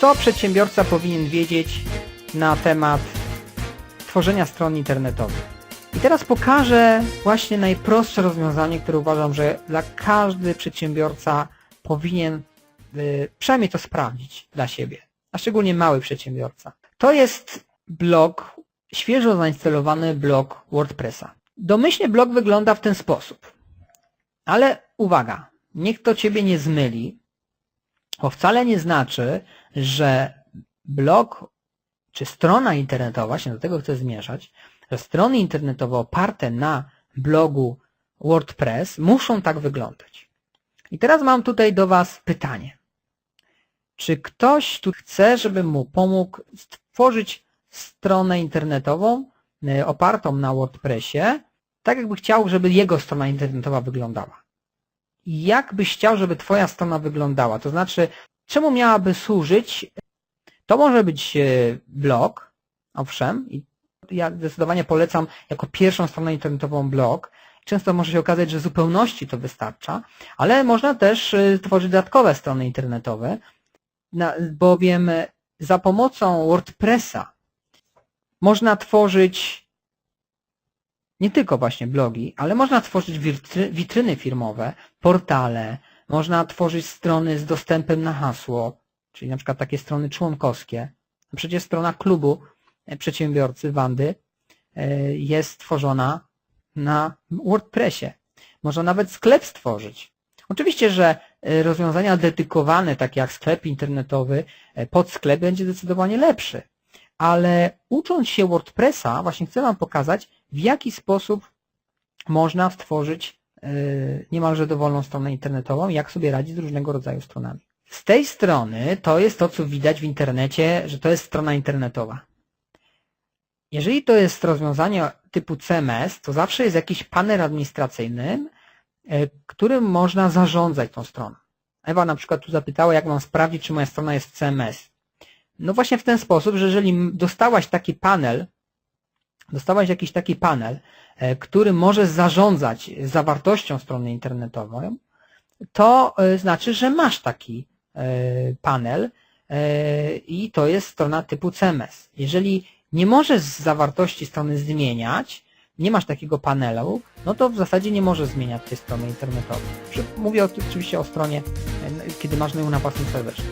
co przedsiębiorca powinien wiedzieć na temat tworzenia stron internetowych. I teraz pokażę właśnie najprostsze rozwiązanie, które uważam, że dla każdy przedsiębiorca powinien y, przynajmniej to sprawdzić dla siebie, a szczególnie mały przedsiębiorca. To jest blog, świeżo zainstalowany blog WordPressa. Domyślnie blog wygląda w ten sposób. Ale uwaga, niech to ciebie nie zmyli, bo wcale nie znaczy, że blog czy strona internetowa, właśnie do tego chcę zmierzać, że strony internetowe oparte na blogu WordPress muszą tak wyglądać. I teraz mam tutaj do Was pytanie. Czy ktoś tu chce, żebym mu pomógł stworzyć stronę internetową y, opartą na WordPressie, tak jakby chciał, żeby jego strona internetowa wyglądała? Jak byś chciał, żeby Twoja strona wyglądała? To znaczy, czemu miałaby służyć to może być e, blog, owszem, i ja zdecydowanie polecam jako pierwszą stronę internetową blog. Często może się okazać, że zupełności to wystarcza, ale można też e, tworzyć dodatkowe strony internetowe, bowiem za pomocą WordPressa można tworzyć nie tylko właśnie blogi, ale można tworzyć witry- witryny firmowe, portale, można tworzyć strony z dostępem na hasło, czyli na przykład takie strony członkowskie. Przecież strona klubu e, przedsiębiorcy Wandy e, jest tworzona na WordPressie. Można nawet sklep stworzyć. Oczywiście, że e, rozwiązania dedykowane, takie jak sklep internetowy, pod sklep będzie zdecydowanie lepszy. Ale ucząc się WordPressa, właśnie chcę Wam pokazać, w jaki sposób można stworzyć e, niemalże dowolną stronę internetową, jak sobie radzić z różnego rodzaju stronami. Z tej strony to jest to, co widać w internecie, że to jest strona internetowa. Jeżeli to jest rozwiązanie typu CMS, to zawsze jest jakiś panel administracyjny, e, którym można zarządzać tą stroną. Ewa na przykład tu zapytała, jak mam sprawdzić, czy moja strona jest CMS. No właśnie w ten sposób, że jeżeli dostałaś taki panel, dostałaś jakiś taki panel, e, który może zarządzać zawartością strony internetowej, to e, znaczy, że masz taki e, panel i to jest strona typu CMS. Jeżeli nie możesz zawartości strony zmieniać, nie masz takiego panelu, no to w zasadzie nie możesz zmieniać tej strony internetowej. Mówię oczywiście o stronie, kiedy masz ją na własnym serwerze.